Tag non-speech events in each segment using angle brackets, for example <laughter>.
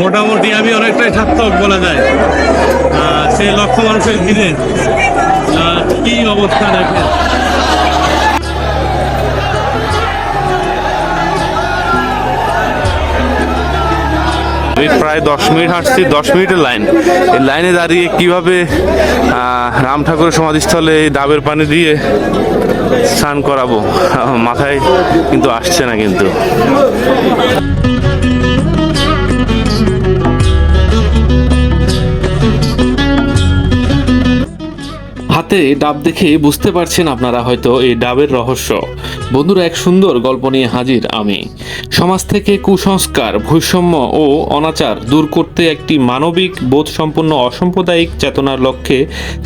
মোটামুটি আমি অনেকটাই সার্থক বলা যায়। সেই লক্ষ মানুষের ভিড়ে কি অবস্থা দেখেন। প্রায় দশ মিনিট হাঁটছি, দশ মিনিটের লাইন। এই লাইনে দাঁড়িয়ে কীভাবে রাম ঠাকুরের সমাধিস্থলে এই ডাবের পানি দিয়ে স্নান করাবো, মাথায় কিন্তু আসছে না কিন্তু। হাতে ডাব দেখে বুঝতে পারছেন আপনারা হয়তো এই ডাবের রহস্য। বন্ধুরা, এক সুন্দর গল্প নিয়ে হাজির আমি। সমাজ থেকে কুসংস্কার, বৈষম্য ও অনাচার দূর করতে একটি মানবিক, বোধসম্পন্ন, অসাম্প্রদায়িক চেতনার লক্ষ্যে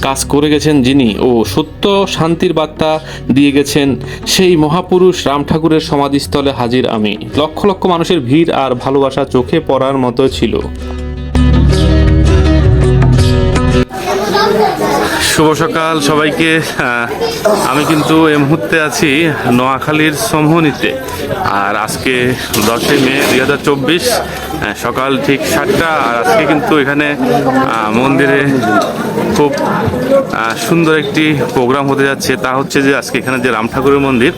কাজ করে গেছেন যিনি ও সত্য, শান্তির বার্তা দিয়ে গেছেন সেই মহাপুরুষ রাম ঠাকুরের সমাধিস্থলে হাজির আমি। লক্ষ লক্ষ মানুষের ভিড় আর ভালোবাসা চোখে পড়ার মতো ছিল। শুভ সকাল সবাইকে। আমি কিন্তু এই মুহূর্তে আছি নোয়াখালীর সমহনিতে আর আজকে দশই মে দুই হাজার চব্বিশ সকাল ঠিক সাতটা। আর আজকে কিন্তু এখানে মন্দিরে খুব সুন্দর একটি প্রোগ্রাম হতে যাচ্ছে। তা হচ্ছে যে আজকে এখানে যে রাম ঠাকুরের মন্দির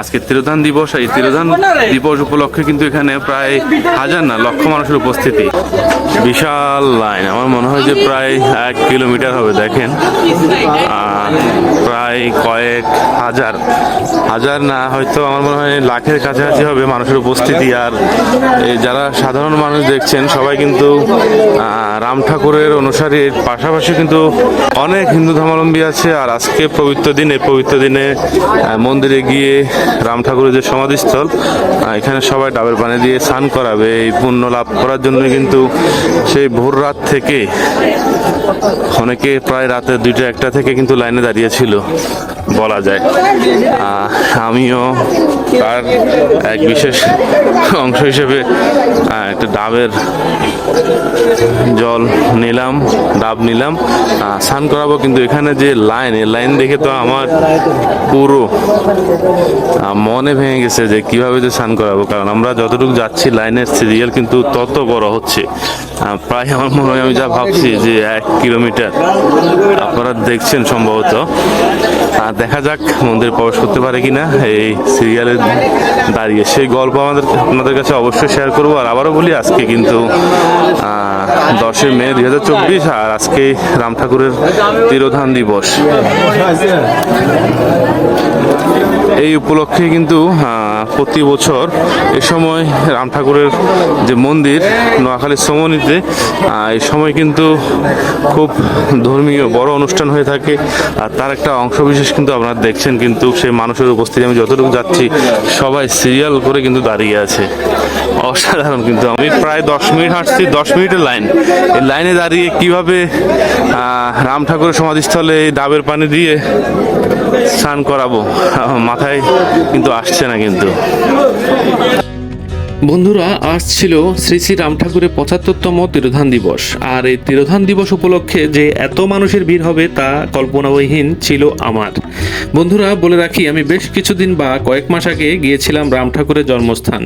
আজকে তিরোধান দিবস। এই তিরোধান দিবস উপলক্ষে কিন্তু এখানে প্রায় হাজার না, লক্ষ মানুষের উপস্থিতি। বিশাল লাইন। আমার মনে হয় যে প্রায় এক কিলোমিটার হবে, দেখেন। প্রায় কয়েক হাজার। হাজার না, হয়তো আমার মনে হয় লাখের কাছাকাছি হবে মানুষের উপস্থিতি। আর যারা সাধারণ মানুষ দেখছেন, সবাই কিন্তু রাম ঠাকুরের অনুসারী পাশাপাশি কিন্তু অনেক হিন্দু ধর্মাবলম্বী আছে, আর আজকে পবিত্র দিনে পবিত্র দিনে মন্দিরে গিয়ে রাম ঠাকুরের যে সমাধিস্থল এখানে সবাই ডাবের পানি দিয়ে স্নান করাবে। এই পুণ্য লাভ করার জন্য কিন্তু সেই ভোর রাত থেকে অনেকে প্রায় রাতে দুইটা, একটা থেকে কিন্তু লাইনে দাঁড়িয়ে ছিল। বলা যায়। আমিও তার এক বিশেষ অংশ হিসেবে একটা ডাবের জল নিলাম, ডাব নিলাম স্নান করাবো। কিন্তু এখানে যে লাইন, এই লাইন দেখে তো আমার পুরো মনে ভেঙে গেছে যে কীভাবে যে স্নান করাবো। কারণ আমরা যতটুকু যাচ্ছি, লাইনের সিরিয়াল কিন্তু তত বড় হচ্ছে। প্রায় আমার মনে হয় আমি যা ভাবছি যে এক কিলোমিটার, আপনারা দেখছেন সম্ভবত। দেখা যাক মন্দিরে প্রবেশ করতে পারে কিনা এই সিরিয়ালে দাঁড়িয়ে। সেই গল্প আমাদের আপনাদের কাছে অবশ্যই শেয়ার করব। আর আবারও বলি, আজকে কিন্তু দশই মে দুই হাজার চব্বিশ আর আজকে রাম ঠাকুরের তিরোধান দিবস। এই উপলক্ষে কিন্তু প্রতি বছর এ সময় রাম ঠাকুরের যে মন্দির নোয়াখালীর সমনিতে এই সময় কিন্তু খুব ধর্মীয় বড় অনুষ্ঠান হয়ে থাকে। আর তার একটা অংশবিশেষ কিন্তু আপনারা দেখছেন কিন্তু সেই মানুষের উপস্থিতি, আমি যতটুকু যাচ্ছি সবাই সিরিয়াল করে কিন্তু দাঁড়িয়ে আছে। অসাধারণ কিন্তু। আমি প্রায় দশ মিনিট হাঁটছি, দশ মিনিটের লাইন এই লাইনে দাঁড়িয়ে কীভাবে রাম ঠাকুরের সমাধিস্থলে এই ডাবের পানি দিয়ে স্নান করাবো মাথায় কিন্তু আসছে না কিন্তু। বন্ধুরা, আজ ছিল শ্রী শ্রী রাম ঠাকুরের পঁচাত্তরতম তিরোধান দিবস। আর এই তিরোধান দিবস উপলক্ষে যে এত মানুষের ভিড় হবে তা কল্পনাবহীন ছিল আমার। বন্ধুরা, বলে রাখি, আমি বেশ কিছুদিন বা কয়েক মাস আগে গিয়েছিলাম রাম ঠাকুরের জন্মস্থান,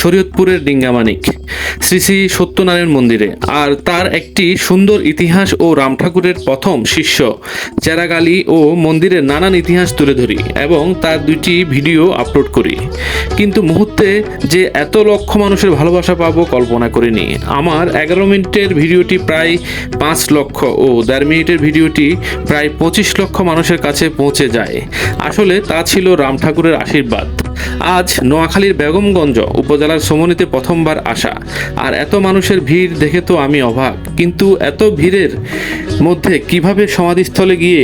শরীয়তপুরের ডিঙ্গামানিক, শ্রী শ্রী সত্যনারায়ণ মন্দিরে। আর তার একটি সুন্দর ইতিহাস ও রাম ঠাকুরের প্রথম শিষ্য, চেরাগালি ও মন্দিরের নানান ইতিহাস তুলে ধরি এবং তার দুইটি ভিডিও আপলোড করি। কিন্তু মুহূর্তে যে এত লক্ষ মানুষের ভালোবাসা পাবো কল্পনা করিনি আমার এগারো মিনিটের ভিডিওটি প্রায় পাঁচ লক্ষ ও দেড় মিনিটের ভিডিওটি প্রায় পঁচিশ লক্ষ মানুষের কাছে পৌঁছে যায়। আসলে তা ছিল রাম ঠাকুরের আশীর্বাদ। আজ নোয়াখালীর বেগমগঞ্জ উপজেলার সমনিতে প্রথমবার আসা। আর এত মানুষের ভিড় দেখে তো আমি অবাক। কিন্তু এত ভিড়ের মধ্যে কীভাবে সমাধিস্থলে গিয়ে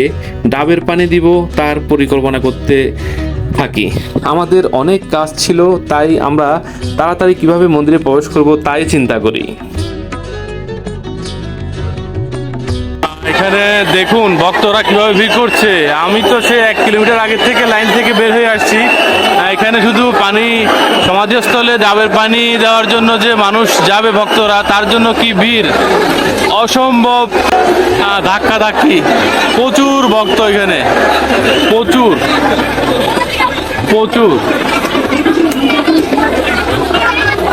ডাবের পানি দিব তার পরিকল্পনা করতে থাকি। আমাদের অনেক কাজ ছিল, তাই আমরা তাড়াতাড়ি কীভাবে মন্দিরে প্রবেশ করব তাই চিন্তা করি। এখানে দেখুন, ভক্তরা কীভাবে ভিড় করছে। আমি তো সে এক কিলোমিটার আগে থেকে লাইন থেকে বের হয়ে আসছি। এখানে শুধু পানি, সমাধিস্থলে ডাবের পানি দেওয়ার জন্য যে মানুষ যাবে ভক্তরা, তার জন্য কি ভিড়? অসম্ভব ধাক্কা ধাক্কি প্রচুর ভক্ত এখানে। প্রচুর। প্রচুর।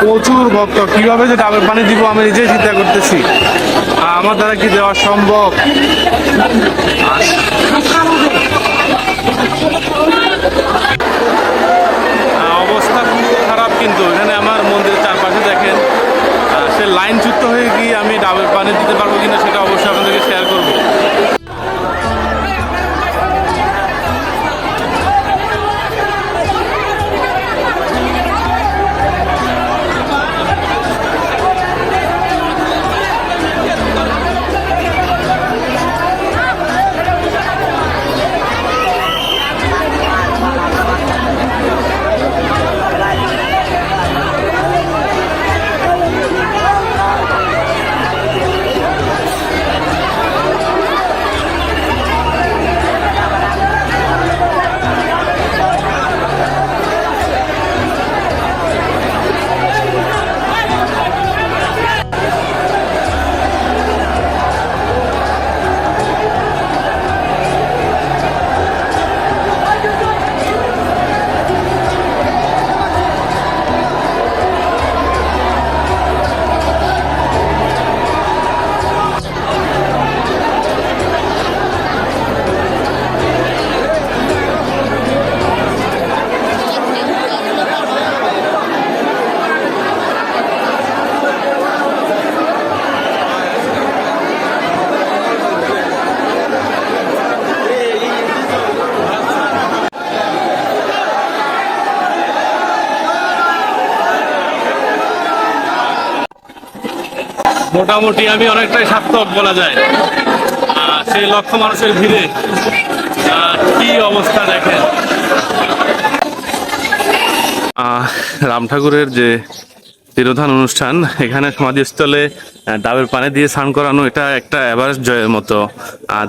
প্রচুর ভক্ত। কীভাবে যে ডাবের পানি দিব আমি নিজেই চিন্তা করতেছি। আমার দ্বারা কি দেওয়া সম্ভব? অবস্থা খুব খারাপ কিন্তু। এখানে আমার মন্দিরের চারপাশে দেখেন সে লাইন যুক্ত হয়ে গিয়ে আমি ডাবের পানি দিতে পারব কিনা সেটা অবশ্যই আপনাদেরকে শেয়ার মোটামুটি আমি অনেকটাই সার্থক বলা যায়। সেই লক্ষ মানুষের ভিড়ে। কি অবস্থা দেখেন? রাম ঠাকুরের যে তিরোধান অনুষ্ঠান, এখানে সমাধিস্থলে ডাবের পানি দিয়ে স্নান করানো এটা একটা এভারেস্ট জয়ের মতো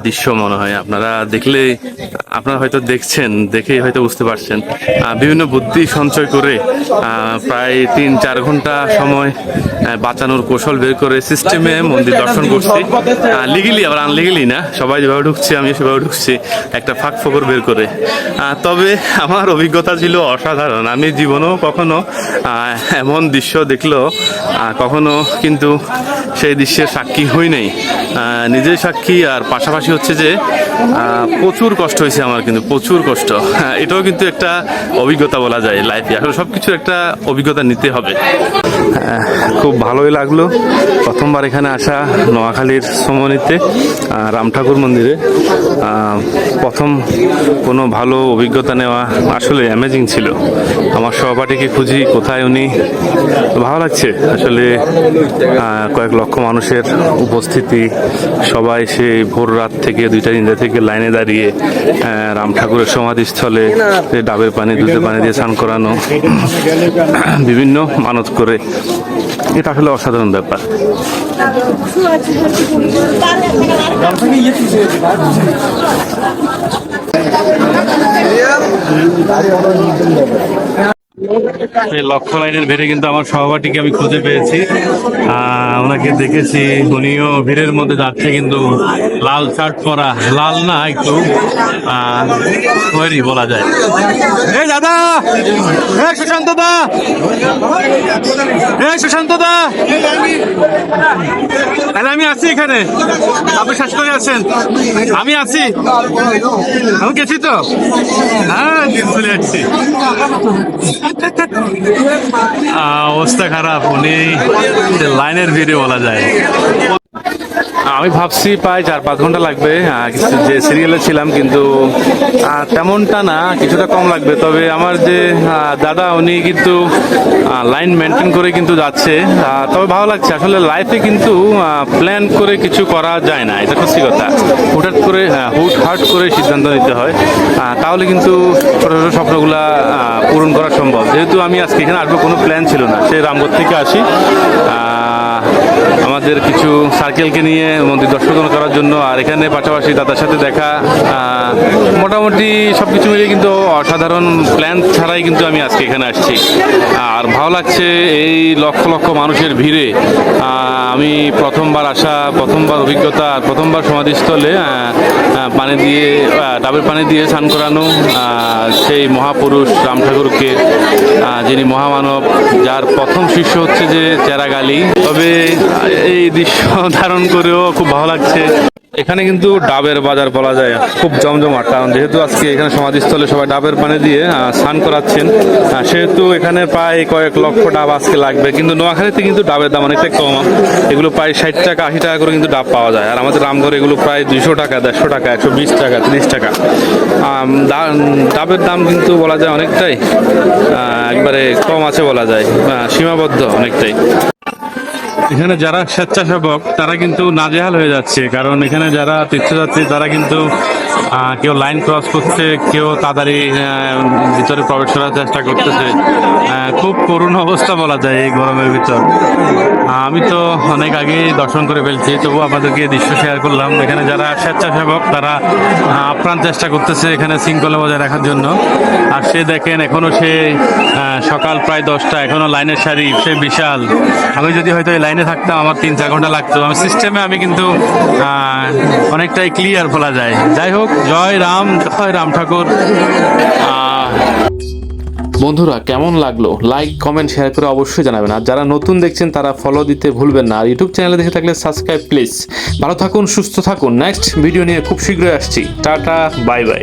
দৃশ্য মনে হয়। আপনারা দেখলে, আপনারা হয়তো দেখছেন, দেখেই হয়তো বুঝতে পারছেন। বিভিন্ন বুদ্ধি সঞ্চয় করে প্রায় তিন চার ঘণ্টা সময় বাঁচানোর কৌশল বের করে সিস্টেমে মন্দির দর্শন করছি। লিগেলি আবার আনলিগেলি না, সবাই যেভাবে ঢুকছে আমি সেভাবে ঢুকছি, একটা ফাঁক ফকর বের করে। তবে আমার অভিজ্ঞতা ছিল অসাধারণ। আমি জীবনেও কখনো এমন দৃশ্য দেখল কখনো কিন্তু সেই দৃশ্যের সাক্ষী হই নাই। নিজেই সাক্ষী, আর পাশাপাশি হচ্ছে যে প্রচুর কষ্ট হয়েছে আমার কিন্তু, প্রচুর কষ্ট। <laughs> এটাও কিন্তু একটা অভিজ্ঞতা বলা যায় লাইফে আসলে সব কিছুর একটা অভিজ্ঞতা নিতে হবে। খুব ভালোই লাগল প্রথমবার এখানে আসা নোয়াখালীর সমনিতে রাম ঠাকুর মন্দিরে। প্রথম কোনো ভালো অভিজ্ঞতা নেওয়া আসলে অ্যামেজিং ছিল। আমার সহপাঠীকে খুঁজি কোথায় উনি। ভালো লাগছে। আসলে কয়েক লক্ষ মানুষের উপস্থিতি। সবাই সেই ভোর রাত থেকে, দুইটা তিনটা থেকে লাইনে দাঁড়িয়ে রাম ঠাকুরের সমাধিস্থলে ডাবের পানি, দুধের পানি দিয়ে স্নান করানো, বিভিন্ন মানত করে। এটা আসলে অসাধারণ ব্যাপার। এই লক্ষ্য লাইনের ভিড়ে কিন্তু আমার সহপাঠীকে আমি খুঁজে পেয়েছি। ওনাকে দেখেছি। উনিও ভিড়ের মধ্যে যাচ্ছে কিন্তু লাল শার্ট পরা, লাল না একটু বলা যায়। এই দাদা! এই সুশান্ত দা! এই সুশান্ত দা! তাহলে আমি আছি এখানে। আপনি শেষ করে আছেন আমি আছি আমি গেছি তো? হ্যাঁ চলে যাচ্ছি অবস্থা খারাপ উনি লাইনের ভিডিও বলা যায়। আমি ভাবছি প্রায় চার পাঁচ ঘণ্টা লাগবে যে সিরিয়ালে ছিলাম কিন্তু তেমনটা না, কিছুটা কম লাগবে। তবে আমার যে দাদা, উনি কিন্তু লাইন মেনটেন করে কিন্তু যাচ্ছে। তবে ভালো লাগছে। আসলে লাইফে কিন্তু প্ল্যান করে কিছু করা যায় না, এটা সত্যি কথা। হুটহাট করে হুট হাট করে সিদ্ধান্ত নিতে হয়। তাহলে কিন্তু ছোটো ছোটো স্বপ্নগুলা পূরণ করা সম্ভব। যেহেতু আমি আজকে এখানে আসব, কোনো প্ল্যান ছিল না। সে রামগড় থেকে আসি। আমাদের কিছু সার্কেলকে নিয়ে মন্দির দর্শন করার জন্য, আর এখানে পাশাপাশি দাদার সাথে দেখা মোটামুটি সব কিছু মিলিয়ে কিন্তু অসাধারণ প্ল্যান ছাড়াই কিন্তু আমি আজকে এখানে আসছি। আর ভালো লাগছে এই লক্ষ লক্ষ মানুষের ভিড়ে। আমি প্রথমবার আসা, প্রথমবার অভিজ্ঞতা, আর প্রথমবার সমাধিস্থলে পানি দিয়ে ডাবের পানি দিয়ে স্নান করানো সেই মহাপুরুষ রাম ঠাকুরকে যিনি মহামানব, যার প্রথম শিষ্য হচ্ছে যে চেরাগালি। তবে এই দৃশ্য ধারণ করেও খুব ভালো লাগছে। এখানে কিন্তু ডাবের বাজার বলা যায়। খুব জমজমাট, কারণ যেহেতু আজকে এখানে সমাধিস্থলে সবাই ডাবের পানি দিয়ে স্নান করাচ্ছেন সেহেতু এখানে প্রায় কয়েক লক্ষ ডাব আজকে লাগবে। কিন্তু নোয়াখালীতে কিন্তু ডাবের দাম অনেকটা কম। এগুলো প্রায় ষাট টাকা, আশি টাকা করে কিন্তু ডাব পাওয়া যায়। আর আমাদের রামঘরে এগুলো প্রায় দুইশো টাকা, দেড়শো টাকা, একশো বিশ টাকা, তিরিশ টাকা। ডাবের দাম কিন্তু বলা যায় অনেকটাই একবারে কম আছে বলা যায় সীমাবদ্ধ অনেকটাই। এখানে যারা স্বেচ্ছাসেবক তারা কিন্তু নাজেহাল হয়ে যাচ্ছে। কারণ এখানে যারা তীর্থযাত্রী তারা কিন্তু কেউ লাইন ক্রস করছে, কেউ তাড়াতাড়ি ভিতরে প্রবেশ করার চেষ্টা করতেছে। খুব করুণ অবস্থা বলা যায় এই গরমের ভিতর। আমি তো অনেক আগেই দর্শন করে ফেলছি, তবু আপনাদেরকে দৃশ্য শেয়ার করলাম। এখানে যারা স্বেচ্ছাসেবক, তারা আপ্রাণ চেষ্টা করতেছে এখানে শৃঙ্খলা বজায় রাখার জন্য। আর সে দেখেন এখনও সে সকাল প্রায় দশটা, এখনও লাইনের সারি, সে বিশাল। আমি যদি হয়তো এই লাইনে থাকতাম, আমার তিন চার ঘণ্টা লাগতো। আমি সিস্টেমে আমি কিন্তু অনেকটাই ক্লিয়ার বলা যায়। যাই হোক জয় রাম জয় রাম ঠাকুর। বন্ধুরা, কেমন লাগল? লাইক কমেন্ট শেয়ার করে অবশ্যই জানাবেন। আর যারা নতুন দেখছেন, তারা ফলো দিতে ভুলবেন না। আর ইউটিউব চ্যানেলে দেখে থাকলে সাবস্ক্রাইব প্লিজ ভালো থাকুন, সুস্থ থাকুন। নেক্সট ভিডিও নিয়ে খুব শীঘ্রই আসছি। Tata bye bye